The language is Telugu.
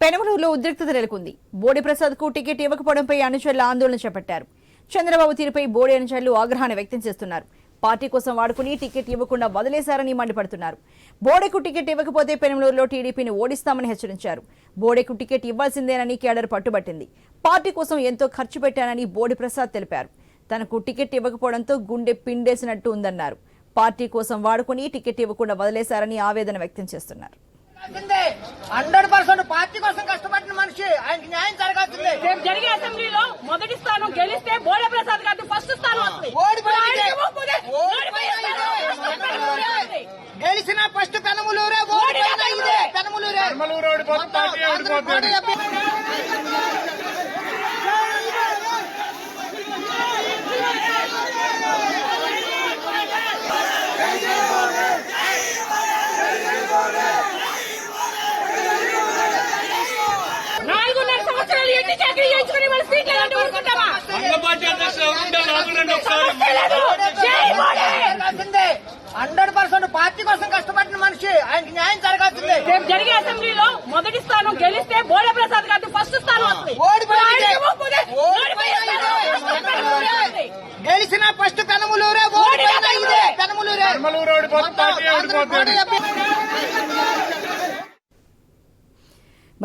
పెనమలూరులో ఉద్రిక్తత నెలకొంది. బోడి ప్రసాద్కు టికెట్ ఇవ్వకపోవడంపై అనుచరులు ఆందోళన చేపట్టారు. చంద్రబాబు తీరుపై బోడి అనుచరులు ఆగ్రహాన్ని వ్యక్తం చేస్తున్నారు. పార్టీ కోసం వాడుకుని టికెట్ ఇవ్వకుండా వదిలేశారని మండిపడుతున్నారు. బోడెకు టికెట్ ఇవ్వకపోతే పెనమలూరులో టీడీపీని ఓడిస్తామని హెచ్చరించారు. బోడెకు టికెట్ ఇవ్వాల్సిందేనని కేడర్ పట్టుబట్టింది. పార్టీ కోసం ఎంతో ఖర్చు పెట్టానని బోడి ప్రసాద్ తెలిపారు. తనకు టికెట్ ఇవ్వకపోవడంతో గుండె పిండేసినట్టు ఉందన్నారు. పార్టీ కోసం వాడుకుని టికెట్ ఇవ్వకుండా వదిలేశారని ఆవేదన వ్యక్తం చేస్తున్నారు. హండ్రెడ్ పర్సెంట్ పార్టీ కోసం కష్టపడిన మనిషి ఆయనకి న్యాయం జరగాల్సిందే. రేపు జరిగే అసెంబ్లీలో మొదటి స్థానం గెలిస్తే బోడే ప్రసాద్ గారికి ఫస్ట్ స్థానం ఓడిపోయింది. గెలిచిన ఫస్ట్ పెనమలూరే పెనమలూరే. పెనమలూరు. హండ్రెడ్ పర్సెంట్ పార్టీ కోసం కష్టపడిన మనిషి ఆయనకి న్యాయం జరగాల్సిందే. రేపు జరిగే అసెంబ్లీలో మొదటి స్థానం గెలిస్తే బోడే ప్రసాద్ గారికి ఫస్ట్ స్థానం వస్తుంది. గెలిచిన ఫస్ట్ పెనమలూరే ఓడిపోయిన ఇదే పెనమలూరే. పెనమలూరు ఓడిపోతుంది,